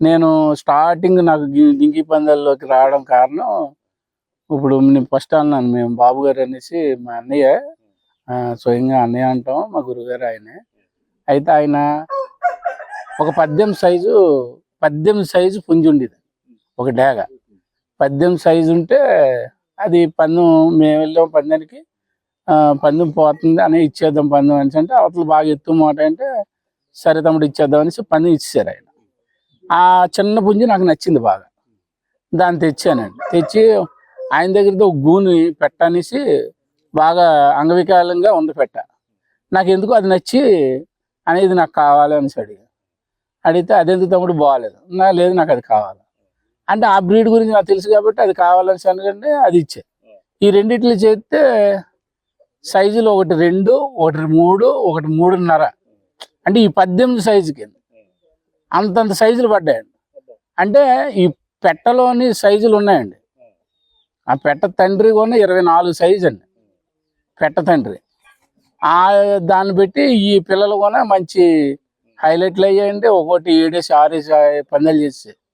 నేను స్టార్టింగ్ నాకు గి- పందాల్లోకి రావడం కారణం ఇప్పుడు నేను ఫస్ట్ అన్నాను మేము బాబు గారు అనేసి మా అన్నయ్య స్వయంగా అన్నయ్య అంటాం మా గురుగారు ఆయనే. అయితే ఆయన ఒక పద్దెనిమిది సైజు పద్దెనిమిది సైజు పుంజి ఉండేది ఒక డేగ పద్దెనిమిది సైజు ఉంటే అది పందెం మేము వెళ్ళాం పందానికి పందెం పోతుంది అని ఇచ్చేద్దాం పందెం అనేసి అంటే అవతల బాగా ఎత్తు మాట అంటే సరే తమ్ముడు ఇచ్చేద్దాం అనేసి పందెం ఇచ్చేసారు ఆయన. ఆ చిన్న పుంజు నాకు నచ్చింది బాగా. దాన్ని తెచ్చానండి తెచ్చి ఆయన దగ్గరతో గూని పెట్టనేసి బాగా అంగవికాలంగా ఉంది పెట్ట. నాకు ఎందుకు అది నచ్చి అనేది నాకు కావాలి అనేసి అడిగా. అడిగితే అదెందుకు తమ్ముడు బాగాలేదు నా లేదు నాకు అది కావాలి. అంటే ఆ బ్రీడ్ గురించి నాకు తెలుసు కాబట్టి అది కావాలని అనుకంటే అది ఇచ్చే. ఈ రెండిట్లు చేస్తే సైజులు ఒకటి రెండు ఒకటి మూడు ఒకటి మూడున్నర. అంటే ఈ పద్దెనిమిది సైజు కింద. అంతంత సైజులు పడ్డాయండి అంటే ఈ పెట్టలోని సైజులు ఉన్నాయండి. ఆ పెట్ట తండ్రి కూడా ఇరవై నాలుగు సైజు అండి పెట్ట తండ్రి. ఆ దాన్ని బట్టి ఈ పిల్లలు కూడా మంచి హైలైట్లు అయ్యాయండి. ఒక్కోటి ఏడేసి ఆరేసి పందాలు చేసి